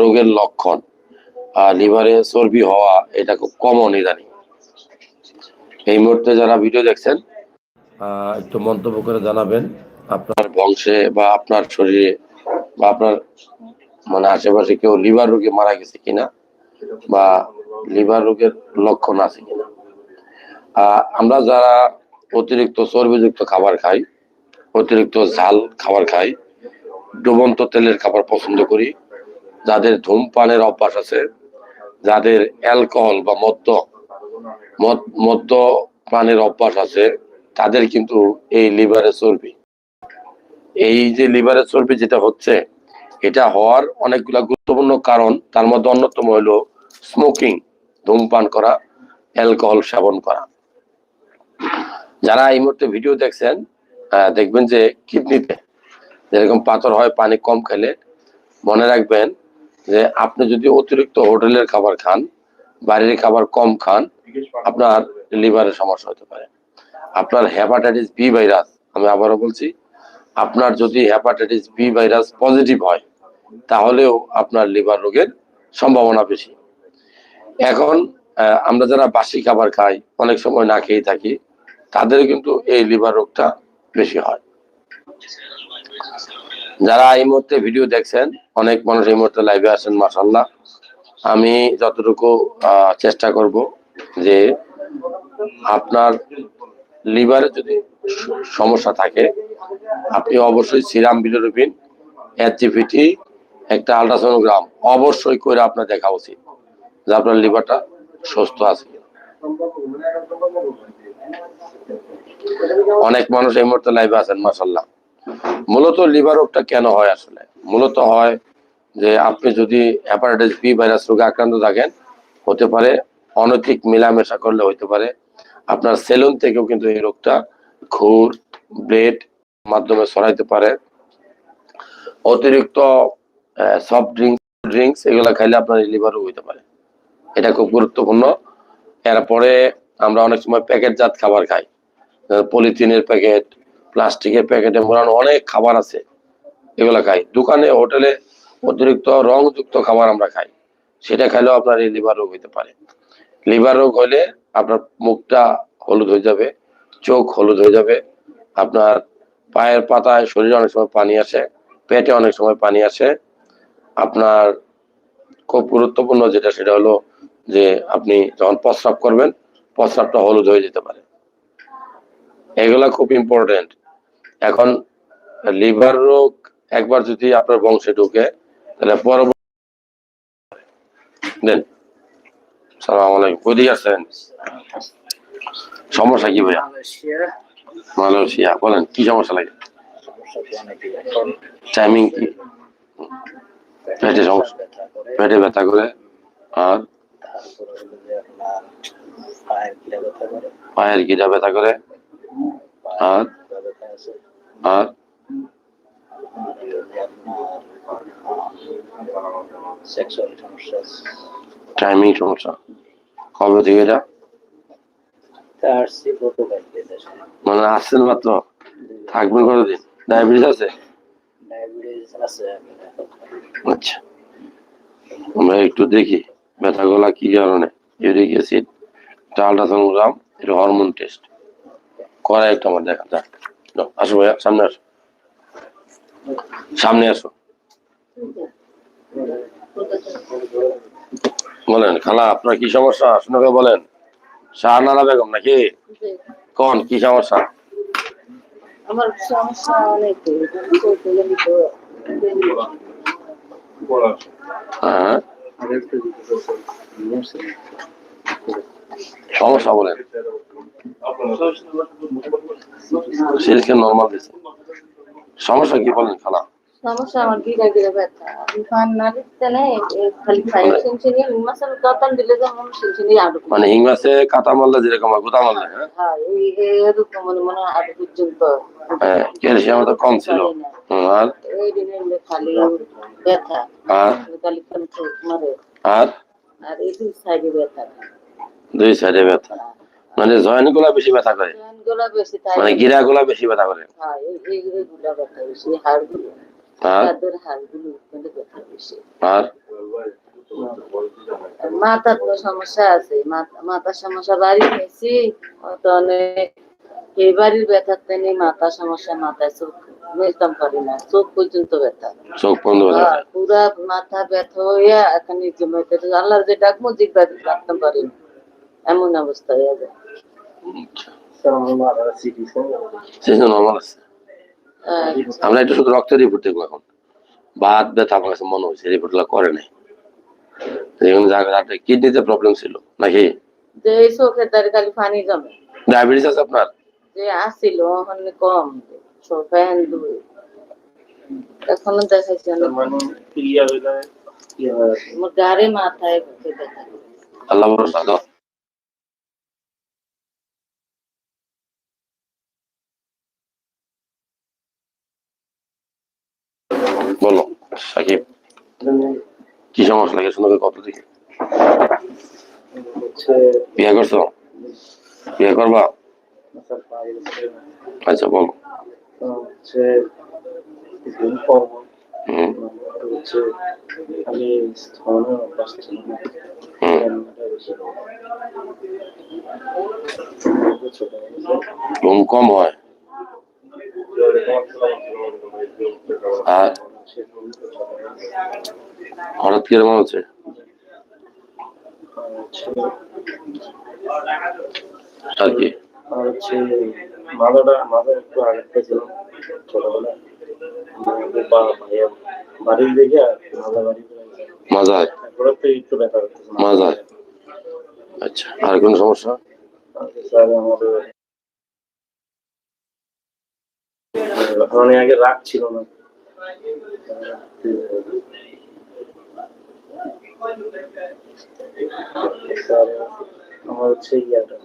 রোগের লক্ষণ আর লিভারে চর্বি হওয়া, এটা খুব কমন ইদানিং। এই মুহূর্তে যারা ভিডিও দেখছেন একটু মন্তব্য করে জানাবেন। আপনার বংশে বা আপনার শরীরে বা আপনার মানে আশেপাশে কেউ লিভার রোগে মারা গেছে কিনা বা লিভার রোগের লক্ষণ আছে কিনা। আমরা যারা অতিরিক্ত চর্বিযুক্ত খাবার খাই, অতিরিক্ত ঝাল খাবার খাই, ডুবন্ত তেলের খাবার পছন্দ করি যাদের ধূমপানের অভ্যাস আছে, যাদের অ্যালকোহল বা মদ্য, মদ- মদ্য পানের অভ্যাস আছে, তাদের কিন্তু এই লিভারের চর্বি। এই যে লিভারের চর্বি যেটা হচ্ছে, এটা হওয়ার অনেকগুলা গুরুত্বপূর্ণ কারণ, তার মধ্যে অন্যতম হলো স্মোকিং ধূমপান করা, অ্যালকোহল সেবন করা। যারা এই মুহূর্তে ভিডিও দেখছেন দেখবেন যে কিডনিতে যেরকম পাথর হয়, পানি কম খেলে, মনে রাখবেন যে আপনি যদি অতিরিক্ত হোটেলের খাবার খান বাইরের খাবার কম খান, আপনার লিভারের সমস্যা হতে পারে। আপনার হেপাটাইটিস বি ভাইরাস আমি আবারও বলছি, আপনার যদি হেপাটাইটিস বি ভাইরাস পজিটিভ হয়, তাহলেও আপনার লিভার রোগের সম্ভাবনা বেশি। এখন আমরা যারা বাসি খাবার খাই, অনেক সময় না খেয়ে থাকি তাদের কিন্তু এই লিভার রোগটা বেশি হয়। যারা এই মুহূর্তে ভিডিও দেখছেন, অনেক মানুষ এই মুহূর্তে লাইভে আছেন মাসাল্লাহ আমি যতটুকু চেষ্টা করব যে আপনার লিভারে যদি সমস্যা থাকে, আপনি অবশ্যই সিরাম বিলোরুবিন এচজিপিটি একটা আলট্রাসোনোগ্রাম অবশ্যই করে আপনার দেখা উচিত, যে আপনার লিভারটা সুস্থ আছে অনেক মানুষ এই মুহূর্তে লাইভে আছেন মাসাল্লাহ মূলত লিভার রোগটা কেন হয় আসলে? মূলত হয় যে আপনি যদি হ্যাপাটাইটিস বি ভাইরাস রোগে আক্রান্ত থাকেন, হতে পারে অনৈতিক মেলামেশা করলে হতে পারে। আপনার সেলুন থেকেও কিন্তু এই রোগটা খুর ব্লেড মাধ্যমে ছড়াইতে পারে। অতিরিক্ত সফট ড্রিঙ্কস ড্রিঙ্কস এগুলো খাইলে আপনার লিভার রোগ হইতে পারে। এটা খুব গুরুত্বপূর্ণ। এরপরে আমরা অনেক সময় প্যাকেটজাত খাবার খাই। পলিথিনের প্যাকেট প্লাস্টিকের প্যাকেটে মোড়ানো অনেক খাবার আছে। এগুলা খাই। দোকানে, হোটেলে অতিরিক্ত রংযুক্ত খাবার আমরা খাই। সেটা খাইলেও আপনার এই লিভার রোগ হইতে পারে। লিভার রোগ হলে আপনার মুখটা হলুদ হয়ে যাবে, চোখ হলুদ হয়ে যাবে, আপনার পায়ের পাতায় শরীরে অনেক সময় পানি আসে, পেটে অনেক সময় পানি আসে। আপনার খুব গুরুত্বপূর্ণ যেটা, সেটা হলো যে আপনি যখন প্রস্রাব করবেন, প্রস্রাবটা হলুদ হয়ে যেতে পারে। এগুলা খুব ইম্পর্টেন্ট এখন লিভার রোগ একবার যদি আপনার বংশে ঢুকে, তাহলে পরবর্তী দেন। সালাম আছেন সমস্যা কি ভাইয়া? মালয়েশিয়া। বলেন, কি সমস্যা লাগে? টাইমিং কি? পেটে সমস্যা। পেটে ব্যথা করে আর পায়ের গিরা ব্যথা করে আর আর টাইমিং সমস্যা। কবে থেকে এটা? মানে আসছেন মাত্র? থাকবেন কতদিন? ডায়াবেটিস আছে? আচ্ছা। আমরা একটু দেখি ব্যথাগুলা কি কারণে। ইউরিক অ্যাসিড একটা আলট্রাসোনোগ্রাম এটা হরমোন টেস্ট। করা একটু আমার দেখা যাক। আসো ভাইয়া সামনে আসো। সামনে আসো। বলেন খালা আপনার কি সমস্যা? শুনে বলেন। শাহনারা বেগম নাকি? কোন কি সমস্যা? আমার সমস্যা অনেক। হ্যাঁ। সমস্যা বলেন। সিল্কে নর্মাল দিছে। সমস্যা কি বলেন খালা? সমস্যা আমার গিরা গিরা ব্যথা। পান না দিতে নেই খালি খাই সিনসিনি দতন দিলে সিনসিনি আড়ু মানে হিং মাছে কাঁচা মারলে যেরকম গোটা মারলে হ্যাঁ? হ্যাঁ এই এরকম মনে মনে হয় আড়ু পর্যন্ত হ্যাঁ ক্যালসিয়াম তো কম ছিল। আর? এই দিনের খালি ব্যথা। আর? খালি খালি মারে। আর? আর এই দুই সাইডে ব্যথা। দুই সাইডে ব্যথা। মানে জয়েন্টগুলা বেশি ব্যথা করে। মানে গিরা গুলা বেশি ব্যথা করে। হ্যাঁ আর? মাথার তো সমস্যা আছে মাথার সমস্যা বাড়ি গেছি তো অনেক এই বাড়ির ব্যথার তেনি মাথা সমস্যা মাথায় চোখ মেলতাম পারি না চোখ পর্যন্ত ব্যথা। চোখ বন্ধ হয়ে পুরা মাথা ব্যথা হইয়া এখন আল্লাহর যে ডাকবো জিব্বা রাখতে পারি না। এমন অবস্থা হয়ে যায়। আমার আছে। হ্যাঁ, আমরা একটু শুধু রক্তের রিপোর্ট দেখব এখন। বাদ ব্যথা আমার কাছে মনে হয়েছে রিপোর্টগুলো করে নাই। কিডনিতে প্রবলেম ছিল নাকি? খালি পানি জমে। ডায়াবেটিস আছে আপনার? যে কম। ফ্যান দুই। এখনও দেখাইছি অনেক মানে হয়ে ইয়ে হয় গাড়ে মাথায় আল্লাহ। বলো সাকিব কি সমস্যা? লাগে শুনে কত দেখি বিয়ে করছ? বিয়ে করবা। আচ্ছা বলো। আমি। ঘুম কম হয়। আর হঠাৎ কীরকম হচ্ছে? আর কি? আর হচ্ছে মাথাটা মাথা একটু ছোটবেলায়। বাড়ির দিকে বাড়ি মাজায়? তারপরে একটু ব্যথা মাজায়? আচ্ছা আর কোন সমস্যা? স্যার আমাদের মানে আগে রাগ ছিল না। আমার হচ্ছে ইয়াটা।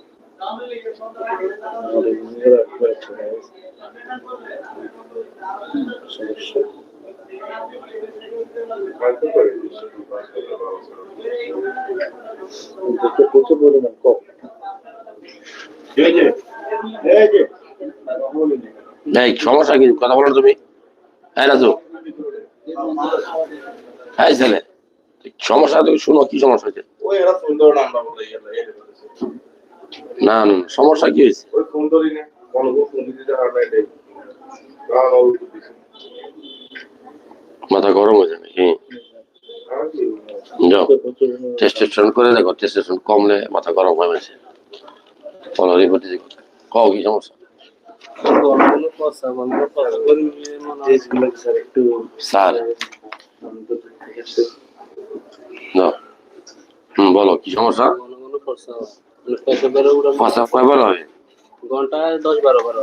সমস্যা। প্রচুর পরিমাণ কম। এই সমস্যা কি? কথা বলো তুমি। হ্যাঁ রাজু। হ্যাঁ ছেলে। সমস্যা তুমি শুনো কি সমস্যা হয়েছে। না না, সমস্যা কি হয়েছে। মাথা গরম হয়ে যাবে কি? যাও টেস্টেশন করে দেখো টেস্টেশন কমলে মাথা গরম হয়ে গেছে রিপোর্ট কও কি সমস্যা? স্যার। হুম বলো কি সমস্যা? পাঁচটা কয়বার হয় ঘন্টায় দশ বারো বারো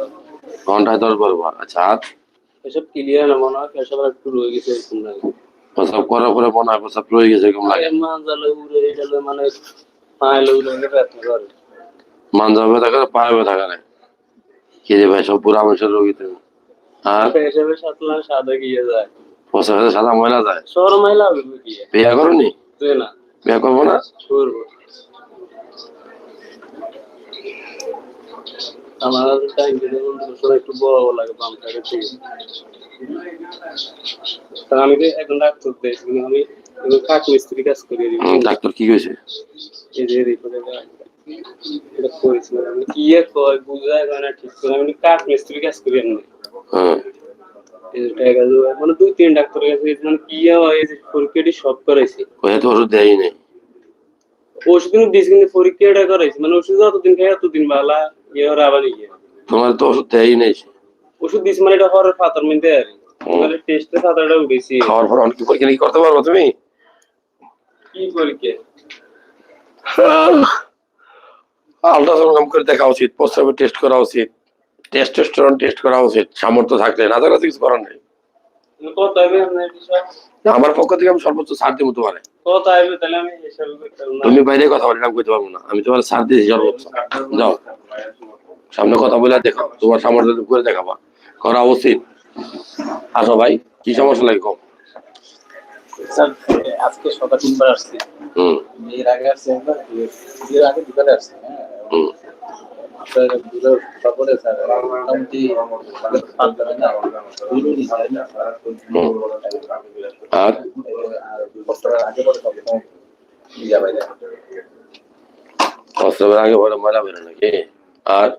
ঘন্টায় দশ বারো বার। আচ্ছা। এসব ক্লিয়ার না মনে হয় এসব একটু রয়ে গেছে এরকম লাগে। প্রসাব করার পরে মনে হয় প্রসাব রয়ে গেছে এরকম লাগে। উড়ে মানে পায়ে উড়ে ব্যথা করে মানজা ব্যথা করে পায়ে ব্যথা করে। কি রে ভাই সব পুরো মানুষের রোগী তুমি আর সাতলা সাদা গিয়ে যায়। সাদা ময়লা করনি না। বিয়ে করব না? করব। আমার টাইম দিলে একটু বড় বড় লাগে বাম সাইডে ঠিক তা আমি এখন ডাক্তার দিয়েছি কিন্তু আমি কাঠ মিস্ত্রি কাজ করি হুম, ডাক্তার কি কইছে? এই যে রিপোর্টে এটা করেছিলাম আমি। কি এর কয় বুঝায় না ঠিক করে। আমি কাঠ মিস্ত্রি কাজ করি আমি হ্যাঁ। মানে দুই তিন ডাক্তার কাছে মানে কি হয় পরীক্ষাটি সব করাইছি। তো ওষুধ নেই। ওষুধ কিন্তু দিয়েছি কিন্তু পরীক্ষাটা করাইছি মানে ওষুধ খাই ভালা ইয়ে হওয়ার আবার ইয়ে। তোমার তো ওষুধ দেয়ই নেই। ওষুধ দিয়েছি মানে এটা হওয়ার পাতার মধ্যে আর মানে টেস্টে পাতাটা উঠেছি। খাওয়ার পর অনেক পরীক্ষা নিরীক্ষা করতে পারব তুমি? কি পরীক্ষা? আলট্রাসাউন্ড করে দেখা উচিত প্রস্রাবের টেস্ট করা উচিত। টেস্টোস্টেরন টেস্ট করা উচিত সামর্থ্য থাকলে। না থাকলে কিছু করার নেই। আমার পক্ষ থেকে আমি সর্বোচ্চ ছাড় দিব তোমার। তুমি বাইরে কথা বলে আমি কইতে পারব না। আমি তোমার ছাড় দিয়েছি সর্বোচ্চ। যাও। সামনে কথা বলে দেখো তোমার সামর্থ্য করে দেখাবা। করা উচিত। আসো ভাই কি সমস্যা লাগে কম স্যার আজকে সকাল তিনবার আসছি। হুম। এর আগে আসছি একবার এর আগে দুবারে আসছি হ্যাঁ। স্যার মোটামুটি আর? আর আগে পরে পরে ময়লা বেরো নাকি? আর?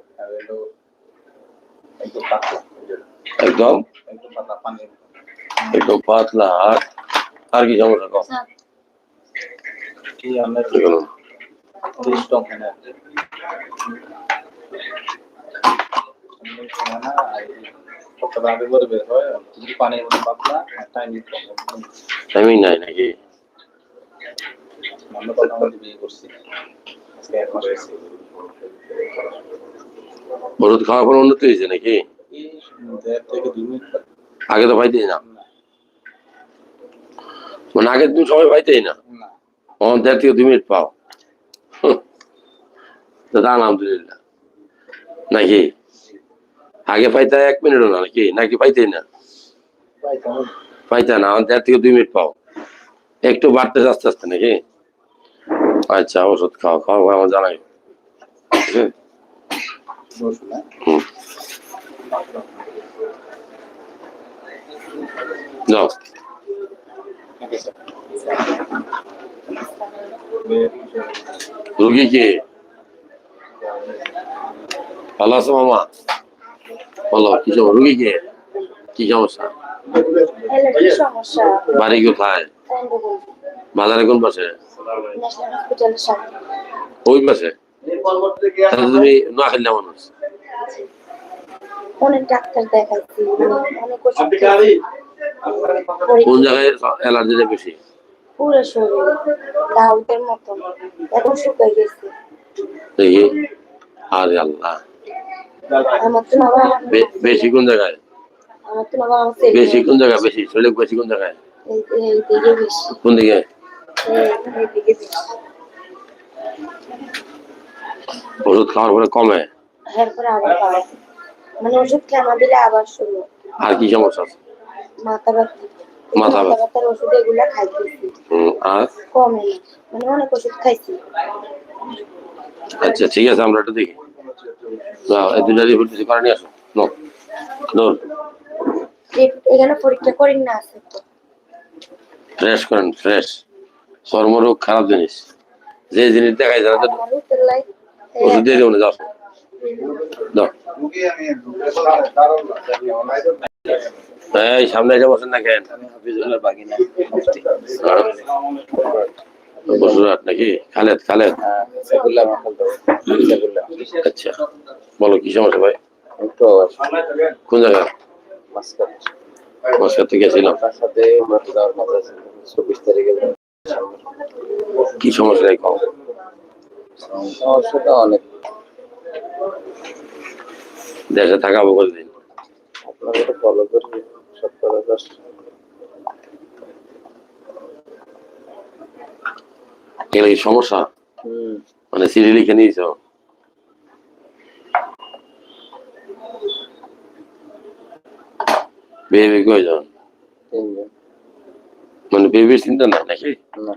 একদম? একটু পাতলা একদম পাতলা। আর? আর কি সমস্যা কম? কি আমরা টাইম নাই নাকি? ওষুধ খাওয়ার পর উন্নতি হয়েছে নাকি? আগে তো পাইতেই না। মানে আগে তুমি সবাই পাইতেই না। দেড় থেকে দুই মিনিট পাও। তা আলহামদুলিল্লাহ। নাকি? আগে পাইতে এক মিনিটও না নাকি? নাকি পাইতেই না? পাইতে না দেড় থেকে দুই মিনিট পাও। একটু বাড়তে আস্তে আস্তে নাকি? আচ্ছা ওষুধ খাও খাও আমার জানাই। হুম। যাও। রুগী কে? ভালো আছো মামা? বলো কি সমস্যা? রুগী কে? কি সমস্যা? বাড়ি কোথায়? বাজারে কোন পাশে? ওই পাশে? তাহলে তুমি নোয়াখালী মানুষ অনেক ডাক্তার দেখাইছি অনেক কোন জায়গায় অ্যালার্জিটা বেশি? পুরো শরীর দাউদের মতন। এখন শুকাই গেছে। আরে আল্লাহ। বেশি কোন জায়গায়? বেশি কোন জায়গায়? বেশি শরীর বেশি কোন জায়গায়? দিকে কোন ওষুধ খাওয়ার পরে কমে? মানে ওষুধ দিলে আবার শুরু। আর কি সমস্যা আছে? মাথা ব্যথা। মাথা ব্যথার ওষুধ এগুলা খাইতেছি। আর? কমে মানে অনেক ওষুধ খাইছি। আচ্ছা ঠিক আছে আমরা এটা দেখি। যাও এই দুটা রিপোর্ট কিছু করে আসো। নো ধর এখানে পরীক্ষা করি না আছে ফ্রেশ করেন ফ্রেশ চর্মরোগ খারাপ জিনিস। যে জিনিস দেখাই যারা ওষুধ দিয়ে দেবো না যাও। এই সামনে এসে বসেন না কেন? বসুরাট নাকি? খালেদ খালেদ? আচ্ছা বলো কি সমস্যা ভাই? কোন জায়গা? থেকে গেছিলাম চব্বিশ তারিখে কি সমস্যা কম? সমস্যাটা অনেক। দেশে থাকাবো কতদিন? আপনাকে তো ফলো করি সপ্তাহ এগুলো কি সমস্যা মানে সিডি লিখে নিয়েছো? বেবি কয়জন? মানে বেবির চিন্তা নাই নাকি? না।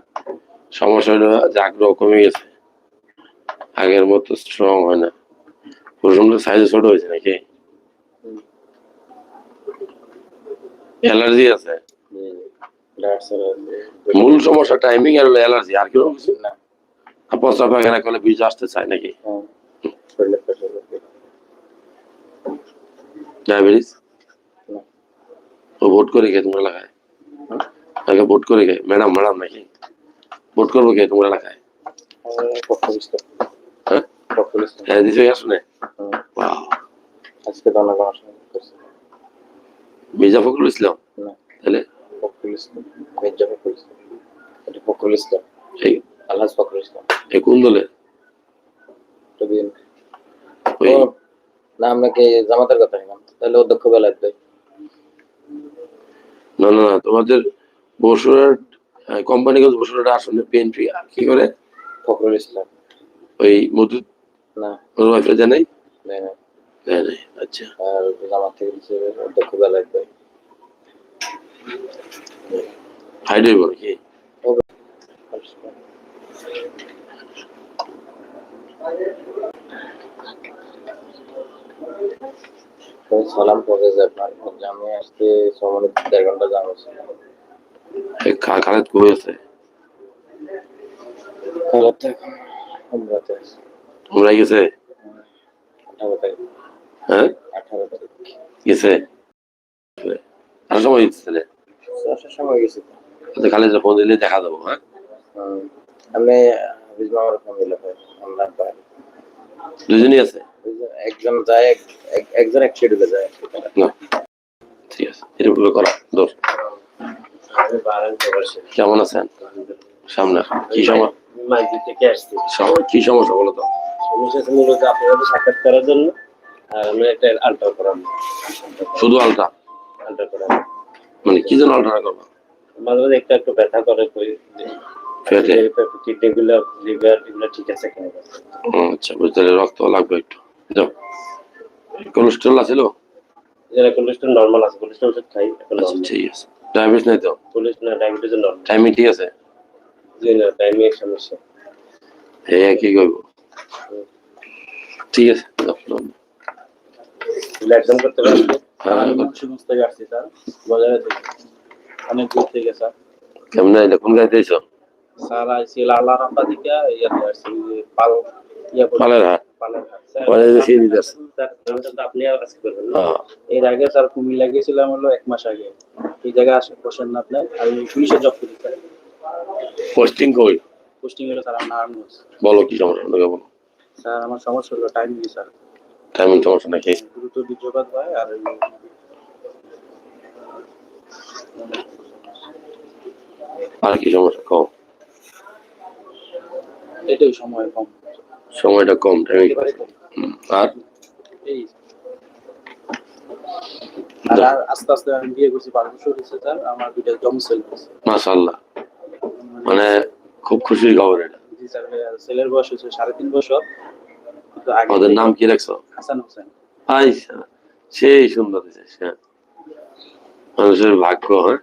সমস্যা হলো যে আগ্রহ কমে গেছে। আগের মতো স্ট্রং হয় না। প্রথম সাইজে ছোট হয়েছে নাকি? অ্যালার্জি আছে? মূল সমস্যা টাইমিং আর অ্যালার্জি আর কি কিছু না। প্রস্তাব পায়খানা করলে বীজ আসতে চায় নাকি? হ্যাঁ। ডায়াবেটিস ও ভোট করে কে তোমরা এলাকায়? আগে ভোট করে কে? ম্যাডাম ম্যাডাম নাকি? ভোট করব কে তোমরা পক্ষলিস্ট হ্যাঁ? হ্যাঁ দিছে আসনে Wow. আজকে তো অনেক মির্জা ফখরুল ইসলাম না তাহলে পক্ষলিস্ট মির্জা পক্ষলিস্ট এটা পক্ষলিস্ট এই আলহাজ পক্ষলিস্ট এই কোন দলের তো দিন ওই ও, না আপনাকে জামাতের কথা নিলাম তাহলে অধ্যক্ষ বেলায় না না না তোমাদের বসুরহাট কোম্পানিগঞ্জ বসুরহাট আসনে বিএনপি কি করে? ফখরুল ইসলাম। ওই মধুর না। ওর জানাই? না আচ্ছা। আর জামাত থেকে অধ্যক্ষ বেলায় দেয় হাইড হইব নাকি সালাম পৌঁছে যায় আপনার জামে আসতে ছ দেড় ঘণ্টা জাম আছে এই খালেদ কই আছে? তোমরা গেছে? হ্যাঁ? আঠারো তারিখ গেছে আর সময় দিচ্ছে আসার সময় গেছি তো। খালি ফোন দিলে দেখা দেবো হ্যাঁ? আমি হাফিজ মামার ফ্যামিলি আমরা পাই দুজনই আছে? একজন যায় এক- এক- একজন এক শিডিউলে যায়। ঠিক আছে এরকম করা দোষ কেমন আছেন? সামনে কি সমস্যা থেকে আসছি? কি সমস্যা বলো তো? সমস্যা মূলত আপনাদের সাক্ষাৎ করার জন্য আর আমি একটা আল্ট্রা করাবো শুধু আলটা আল্ট্রা করাবো মানে কি জন্য আলটা করবা মাঝে মাঝে একটু একটু ব্যথা করে কই পেটে? কিডনি গুলো লিভার এগুলো ঠিক আছে কিনা? আচ্ছা বুঝতে পারলে রক্ত লাগবে একটু। যাও। কোলেস্ট্রল আছে লো? যারা কোলেস্ট্রল নর্মাল আছে কোলেস্ট্রল ওষুধ খাই এখন আচ্ছা ঠিক আছে। ডায়াবেটিস নাই তো? কোলেস্ট্রল ডায়াবেটিস নর্মাল টাইমিং ঠিক আছে? জি না টাইমে সমস্যা। হ্যাঁ কি করব? ঠিক আছে করতে পারবে হ্যাঁ, অনেক দূর থেকে স্যার। কেমন আইলে? কোন গাড়িতে আইছো? স্যার আইসি লালা রাম্পা থেকে ইয়াতে আসছি পাল পালের আপনি আজকে করবেন হ্যাঁ। এর আগে স্যার কুমিল্লা গেছিলাম হলো এক মাস আগে। এই জায়গায় আসে বসেন না আপনি আমি পুলিশে জব করি স্যার। পোস্টিং কই? পোস্টিং হলো স্যার আমার নারায়ণগঞ্জ বলো কি সমস্যা বলো। স্যার আমার সমস্যা হলো টাইম নেই স্যার। টাইমিং সমস্যা নাকি দ্রুত বীর্যপাত হয় আর আর কি সমস্যা? কম এটাই সময় কম। সময়টা কম টাইমিং আর? এই। আর আস্তে আস্তে আমি বিয়ে করছি পাঁচ বছর হয়েছে স্যার আমার দুইটা জম সেল মাশাআল্লাহ। মানে খুব খুশির খবর এটা। জি স্যার সেলের বয়স হচ্ছে সাড়ে তিন বছর। ওদের নাম কি রাখছো হাসান হোসেন। আই সেই সুন্দর হ্যাঁ। মানুষের ভাগ্য হ্যাঁ।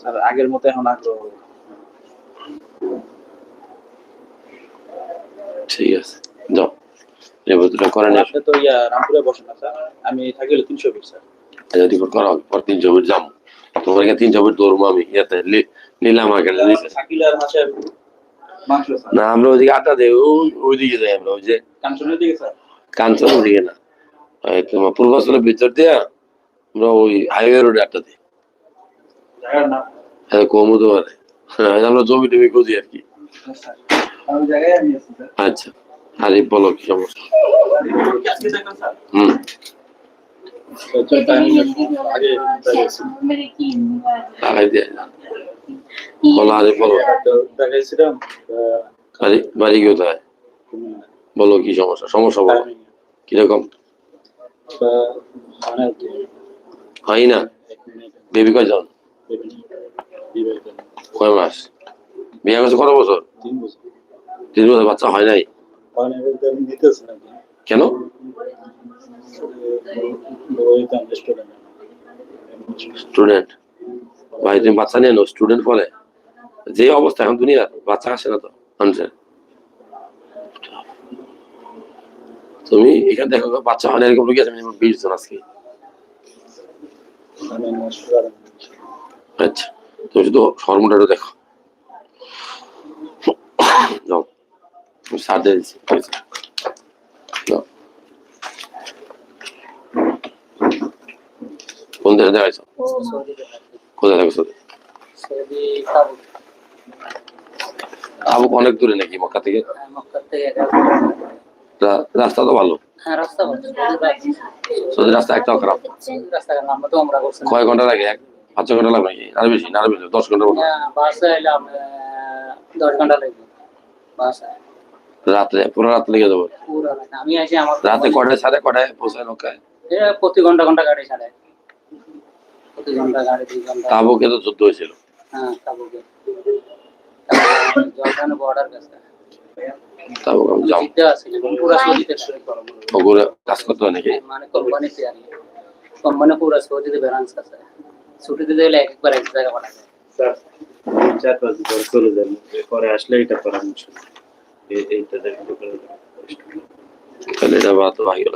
স্যার আগের মতো এখন আগ্রহ ঠিক আছে যাও। রিপোর্টটা করে নিয়ে আপনি তো ইয়া রামপুরে বসেন না স্যার। আমি থাকি হলো তিনশো স্যার। রিপোর্ট করা হবে পর তোমার এখানে দৌড়বো আমি ইয়াতে। নীলাম আগে আর না আমরা ওইদিকে আটা ওই ওইদিকে যাই আমরা ওই যে কাঞ্চন ওইদিকে না। তোমার পূর্বাচলের ভিতর দিয়ে আমরা ওই হাইওয়ে রোডে আটটা দিই। হ্যাঁ কম হতে পারে। হ্যাঁ আমরা জমি টমি খুঁজি আর কি। আচ্ছা আরে বলো কি সমস্যা? হুম। বাড়ি বাড়ি কোথায় বলো কি সমস্যা সমস্যা বলো কীরকম মানে হয় না বেবি কয়জন কয় মাস বিয়ে করছে কত বছর তিন বছর তিন বছর বাচ্চা হয় নাই কেন? স্টুডেন্ট ভাই, তুমি বাচ্চা নিয়ে স্টুডেন্ট বলে। যে অবস্থা এখন দুনিয়া বাচ্চা আসে না তো তুমি এখানে দেখো, বাচ্চা হয় এরকম রুগী আছে বিশ জন আজকে। আচ্ছা তুমি শুধু হরমোনটা দেখো। যাও। দিয়ে দিচ্ছি। কোন দেশে দেখাইছো কোথায় থাকো সৌদি আবুক অনেক দূরে নাকি মক্কা থেকে? রাস্তা তো ভালো। সৌদি রাস্তা একটাও খারাপ। কয় ঘণ্টা লাগে? এক, পাঁচ ঘণ্টা লাগবে নাকি? আরও বেশি? না, আরও বেশি? দশ এলাম দশ ঘণ্টা লাগবে। রাত্রে পুরো রাত লেগে যাব। আমি আসি আমার রাতে কটায় সাড়ে কটায় পৌঁছায় নৌকায়? প্রতি ঘণ্টা ঘণ্টা গাড়ি ছাড়ে। প্রতি ঘণ্টা গাড়ি দুই ঘণ্টা। তাবুকে তো যুদ্ধ হয়েছিল। হ্যাঁ বর্ডার কাছে তাবুক আমি যাম পুরো সৌদিতে ওগুলো কাজ করতে হয় নাকি? মানে কোম্পানিতে আর কোম্পানি পুরো সৌদিতে ব্যালেন্স আছে ছুটিতে দিলে একবার এক জায়গা স্যার চার পাঁচ বছর চলে যান। পরে আসলে এটা এই- দেখে তাহলে এটা বা তো গেল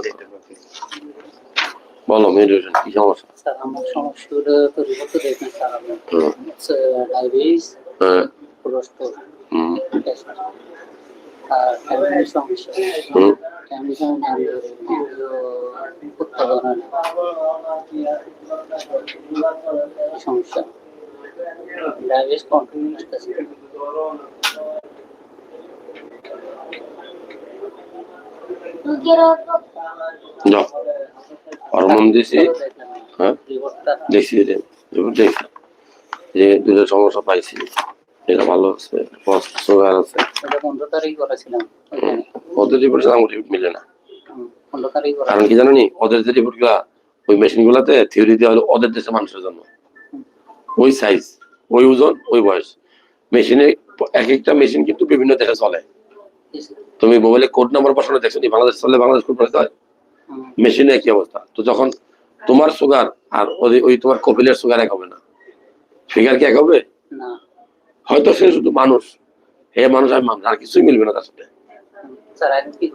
বলো মেডিটেশন কি সমস্যা? স্যার আমার সমস্যাটা তো রিপোর্ট তো স্যার আপনি ডায়াবেটিস হ্যাঁ। কোলেস্ট্রল হুম। আর ফ্যামিলির সমস্যা। হুম। ফ্যামিলির সমস্যা উৎপাদন সমস্যা? ডায়াবেটিস কন্টিনিউ যাও হরমোন দিছি হ্যাঁ? দেখছি যে রিপোর্ট দেখছি যে দুটো সমস্যা পাইছি এটা ভালো আছে সুগার আছে। ওদের রিপোর্ট আমার রিপোর্ট মিলে না। কারণ কি জানো নি ওদের যে রিপোর্টগুলা ওই মেশিন গুলাতে থিওরি দেওয়া হলো ওদের দেশের মানুষের জন্য। ওই সাইজ ওই ওজন ওই বয়স। মেশিনে এক একটা মেশিন কিন্তু বিভিন্ন দেশে চলে। তুমি মোবাইলে কোড নাম্বার বসানো দেখছ নি বাংলাদেশ চলে বাংলাদেশ কোড বসাতে হয়। মেশিনে একই অবস্থা? তো যখন তোমার সুগার আর ওই- ওই তোমার কপিলের সুগার এক হবে না। ফিগার কি এক হবে? না। হয়তো সে শুধু মানুষ। হে মানুষ আর মানুষ আর কিছুই মিলবে না তার সাথে। কি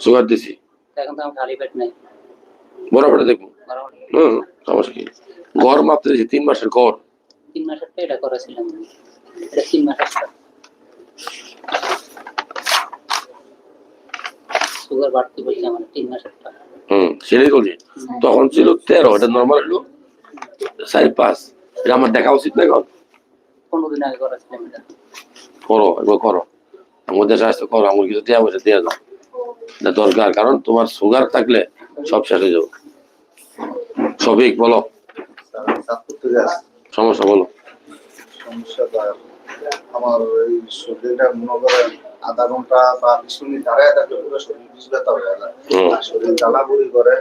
সুগার দিছি। তা এখন তো আমার খালি পেট দেখব। হম সমস্যা কি? গড় মাপতে দিয়েছি তিন মাসের গড়। তিন মাসের এটা করেছিলাম। তিন মাসের সুগার বাড়তি আমার তিন মাসেরটা হম সেটাই বলছি। তখন ছিল তেরো এটা নর্মাল হলো। সাড়ে পাঁচ। এটা আমার দেখা উচিত না এখন। পনেরো দিন আগে করেছিলাম এটা। করো একবার করো। আমার দেশে আসতে করো আমার কিছু দেওয়া বসে দিয়ে দাও। এটা দরকার কারণ তোমার সুগার থাকলে সব শেষ হয়ে যাবে। সবিক বলো। সমস্যা বলো। সমস্যাটা আমার এই শরীরটা মনে করেন আধা ঘণ্টা বা বিশ মিনিট দাঁড়ায় থাকলে পুরো শরীর বিষ ব্যথা হয়ে যায়। আর শরীর জ্বালাপুরি করে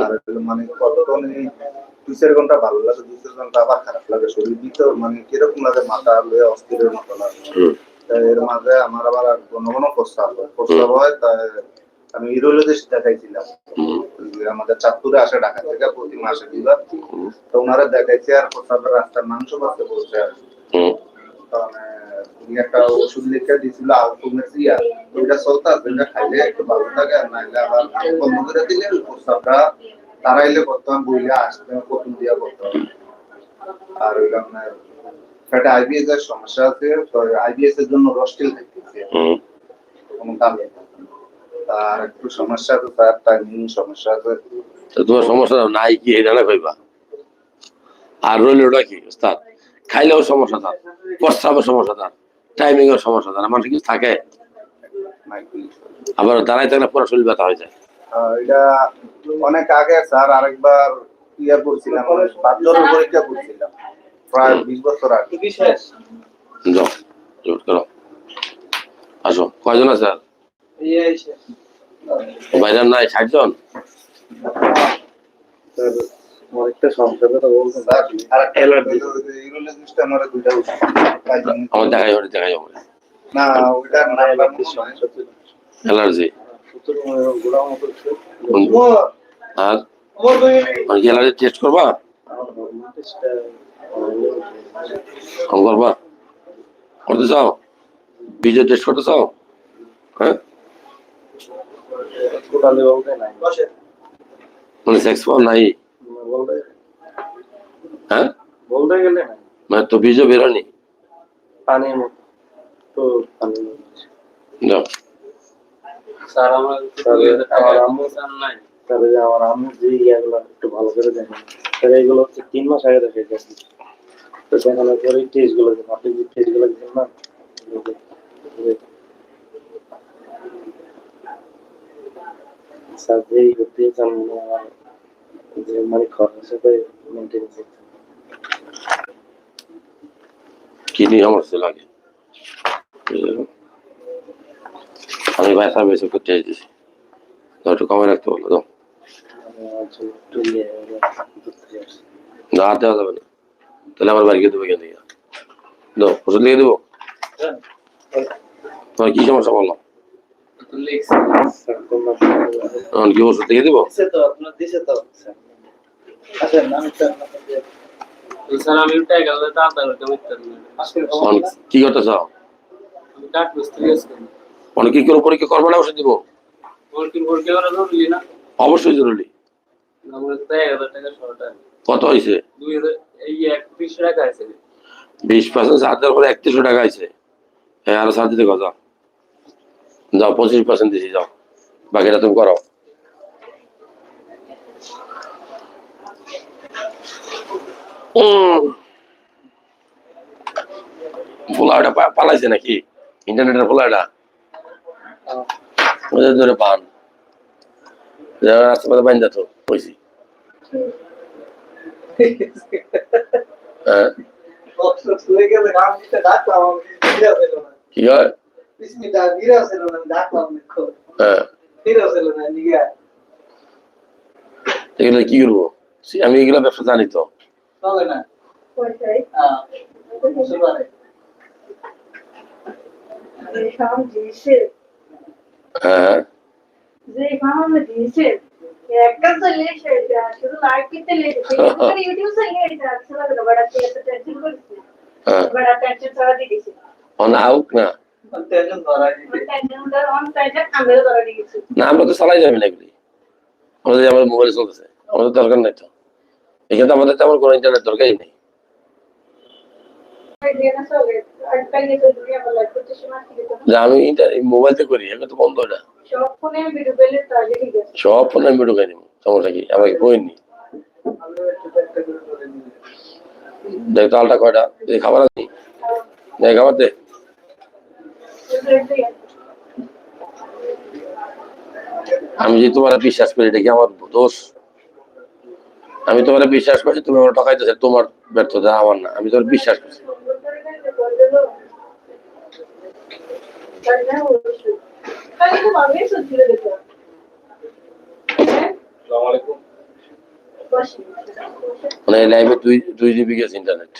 আর মানে কতক্ষণ দুই চার ঘণ্টা ভালো লাগে দুই চার ঘণ্টা আবার খারাপ লাগে শরীর ভিতর মানে কীরকম লাগে মাথা লয়ে অস্থিরের মতো লাগে। এর মাঝে আমার আবার ঘন ঘন প্রস্তাব হয়। প্রস্তাব হয় তাই আমি ইউরোলজিস্ট দেখাইছিলাম। আমাদের চাঁদপুরে আসে ঢাকা থেকে প্রতি মাসে দুইবার। তো ওনারা দেখাইছে আর প্রস্তাবের রাস্তার মাংস করতে বলছে আর। মানে উনি একটা ওষুধ লিখে দিয়েছিল আলফুমেসিয়া ওইটা চলতে খাইলে একটু ভালো থাকে আর নাইলে আবার বন্ধ করে দিলে প্রস্তাবটা তারাইলে বর্তমান বইলে আসবে প্রথম দিয়া হবে আর ওইটা আপনার আইবিএস এর সমস্যা আছে তো আইবিএস এর জন্য রস্টিল থাকতেছে কোনো কাম নেই তার একটু সমস্যা আছে তার টাইমিং সমস্যা আছে। তো তোমার সমস্যা নাই কি এটা না কইবা। আর রইল ওটা কি ওস্তাদ? খাইলেও সমস্যা তার প্রস্রাবের সমস্যা তার টাইমিং এর সমস্যা তার মানুষ কিছু থাকে। আবার দাঁড়াই থাকলে পুরো শরীর ব্যথা হয়ে যায়। এটা অনেক আগে স্যার আরেকবার ইয়ে করছিলাম বাচ্চার পরীক্ষা করছিলাম প্রায় বিশ বছর আগে। জোট করো। আসো কয়জন আছে আর বাইরে নাই ষাট জন? কথা অ্যালার্জি ইউরোলজিস্ট আমার দুইটা। আমার যাবে না ওইটা। আর? মানে কি অ্যালার্জি টেস্ট করবা? কম করবা? করতে চাও? বীজে টেস্ট করতে চাও? হ্যাঁ? মানে সেক্স পাও? নাই। হ্যাঁ? বলতে গেলে? নাই মানে তো বীজও বেরোনি পানির মতো। তো পানির মতো। স্যার আমার আমার আম্মু স্যার নাই? তাহলে আমার আম্মু যে ইয়াগুলো একটু ভালো করে দেখেন তাহলে এগুলো হচ্ছে তিন মাস আগে দেখে গেছে। তো দেখানোর পরে টেস্টগুলো আপনি যে টেস্টগুলো দিচ্ছেন না স্যার যেই করতে চান মানে আমার যে মানে খরচের সাথে মেনটেন করতে কিডনি সমস্যা লাগে আমি ব্যথা বেশি করতে তো একটু কমে রাখতে বলো তো আমার না দেওয়া যাবে না। তাহলে আমার বাড়ি গিয়ে দেবো থেকে। দাও ওষুধ লিখে দেবো? কি সমস্যা বলো? স্যার তোমরা এখন কি ওষুধ লিখে দেবো? দিছে তো আপনার দিছে তো। আচ্ছা কি করতে চাও অনেক কি করে পরীক্ষা করব না ওষুধ দিব? অবশ্যই জরুরি। হাজার কত হয়েছে দুই হাজার এই এক ত্রিশ টাকা আছে। বিশ পার্সেন্ট দেওয়ার পরে একত্রিশশো টাকা আছে হ্যাঁ আরও দিতে কথা যাও পঁচিশ পার্সেন্ট দিছি যাও। বাকিটা তুমি করো। পোলাওটা পালাইছে নাকি? ইন্টারনেটের পোলাওটা ওদের ধরে পান। রাস্তা পথে পাইন যেত কইছি। হ্যাঁ? কি হয় হ্যাঁ এগুলো কি করব সে- আমি এগুলো ব্যবসা জানি তো হ্যাঁ যে কামে দিয়েছে একটা চলে সেটা শুধু লাইভ কিতে লেগেছে ইউটিউব চলে এটা আসলে বড় একটা টেনশন করছে হ্যাঁ বড় টেনশন ছাড়া দিয়েছে অন আউক না আমরা না তো চালাই যাবে না এগুলি। আমাদের আমার মোবাইল চলতেছে। আমাদের দরকার নাই তো। এখানে তো আমাদের তেমন কোনো ইন্টারনেট দরকারই নেই। আমি মোবাইলতে করি তো বন্ধ এটা। সব আমাকে দেখ কয়টা? খাবার আছে খাবার আমি যে তোমার বিশ্বাস করি এটা কি আমার দোষ? আমি তোমার বিশ্বাস করছি তুমি আমার ঠকাইতেছে তোমার ব্যর্থতা আমার না। আমি তোমার বিশ্বাস করছি। মানে লাইভে দুই দুই জিবি গেছে ইন্টারনেট